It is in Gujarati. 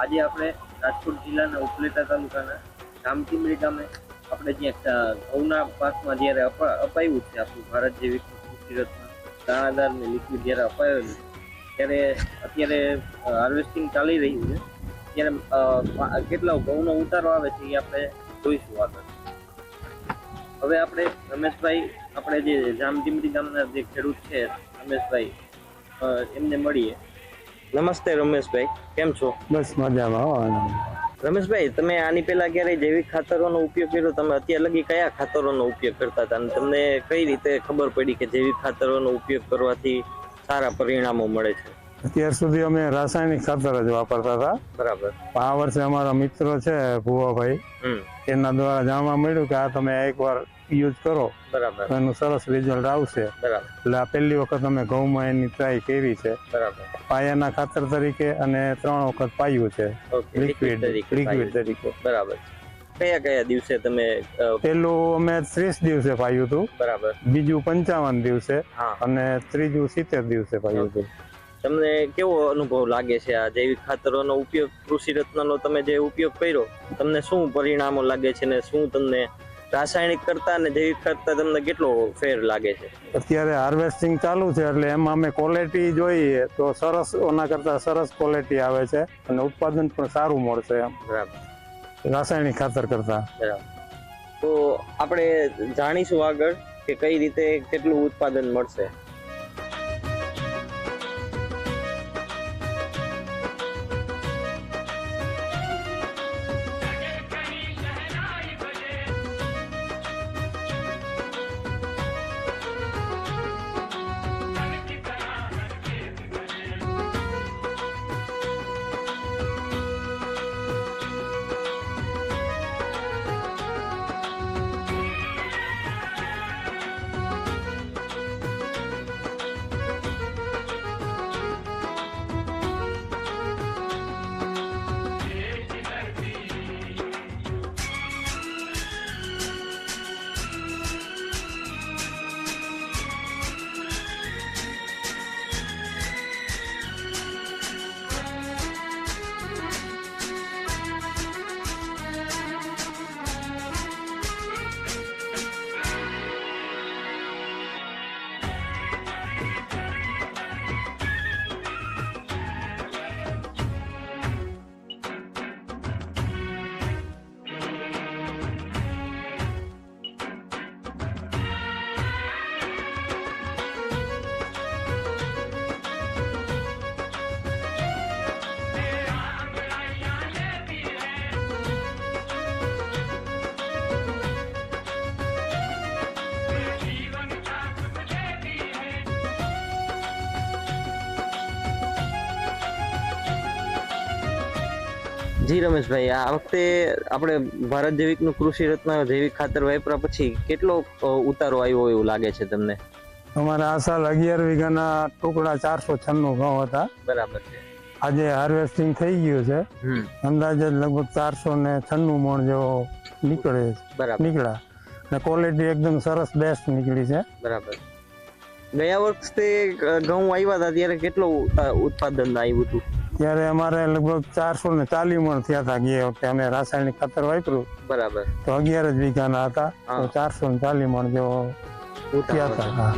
આજે આપણે રાજકોટ જિલ્લાના ઉપલેટા તાલુકાના જામટીમડી ગામે આપણે જ્યાં ઘઉંના પાકમાં જ્યારે અપા- અપાયું છે આપણું ભારત જેવી કૃષિ રત્ન દાણાદાર ને લિક્વિડ જ્યારે અપાયેલું ત્યારે અત્યારે હાર્વેસ્ટિંગ ચાલી રહ્યું છે. ત્યારે કેટલા ઘઉંનો ઉતારો આવે છે એ આપણે જોઈશું આગળ હવે આપણે રમેશભાઈ, આપણે જે જામટીમડી ગામના જે ખેડૂત છે રમેશભાઈ એમને મળીએ. નમસ્તે રમેશભાઈ કેમ છો? બસ મજામાં રમેશભાઈ તમે આની પહેલા ક્યારેય જૈવિક ખાતરોનો ઉપયોગ કર્યો? તમે અત્યાર લગી કયા ખાતરોનો ઉપયોગ કરતા હતા? અને તમને કઈ રીતે ખબર પડી કે જૈવિક ખાતરોનો ઉપયોગ કરવાથી સારા પરિણામો મળે છે? અત્યાર સુધી અમે રાસાયણિક ખાતર જ વાપરતા હતા. બરાબર. આ વર્ષે અમારા મિત્રો છે ભુવાભાઈ એના દ્વારા જાણવા મળ્યું કે આ તમે એકવાર યુઝ કરો. બરાબર. એનું સરસ રિઝલ્ટ આવશે. એટલે આ પહેલી વખત અમે ઘઉંમાં એની ટ્રાય કરી છે. બરાબર. પાયાના ખાતર તરીકે અને ત્રણ વખત પાયું છે. લિક્વિડ લિક્વિડ તરીકે બરાબર. કયા કયા દિવસે તમે પેલું અમે ત્રીસ દિવસે પાયું હતું. બરાબર. બીજું પંચાવન દિવસે અને ત્રીજું સિત્તેર દિવસે પાયું હતું. તમને કેવો અનુભવ લાગે છે આ જૈવિક ખાતરોનો ઉપયોગ કૃષિ રત્નનો તમે જે ઉપયોગ કર્યો તમને શું પરિણામો લાગે છે ને શું તમને રાસાયણિક કરતા અને જૈવિક કરતા તમને કેટલો ફેર લાગે છે? અત્યારે હાર્વેસ્ટિંગ ચાલુ છે એટલે એમાં અમે ક્વોલિટી જોઈએ તો સરસ ઓના કરતા સરસ ક્વોલિટી આવે છે અને ઉત્પાદન પણ સારું મળશે એમ. બરાબર. રાસાયણિક ખાતર કરતા. બરાબર. તો આપણે જાણીશું આગળ કે કઈ રીતે કેટલું ઉત્પાદન મળશે. જી રમેશભાઈ આ વખતે આપણે ભારત જૈવિકનું કૃષિ રત્ન જૈવિક ખાતર વાપર્યા પછી કેટલો ઉતારો આવ્યો એવું લાગે છે તમને? અમારે આ સાલ અગિયાર વીઘાના ટુકડા ચારસો છન્નું ઘઉં હતા. બરાબર છે. આજે હાર્વેસ્ટિંગ થઈ ગયું છે. અંદાજે લગભગ ચારસો ને છન્નું મણ જેવો નીકળે બરાબર. નીકળ્યા. અને ક્વોલિટી એકદમ સરસ બેસ્ટ નીકળી છે. બરાબર. ગયા વર્ષે ઘઉં આવ્યા હતા ત્યારે કેટલું ઉત્પાદન આવ્યું હતું? ત્યારે અમારે લગભગ ચારસો ને ચાલીસ મણ થયા હતા ગયા વખતે. અમે રાસાયણિક ખાતર વાપર્યું. બરાબર. તો અગિયાર જ વીઘાના હતા. તો ચારસો ને ચાલીસ મણ જેવો થયા હતા.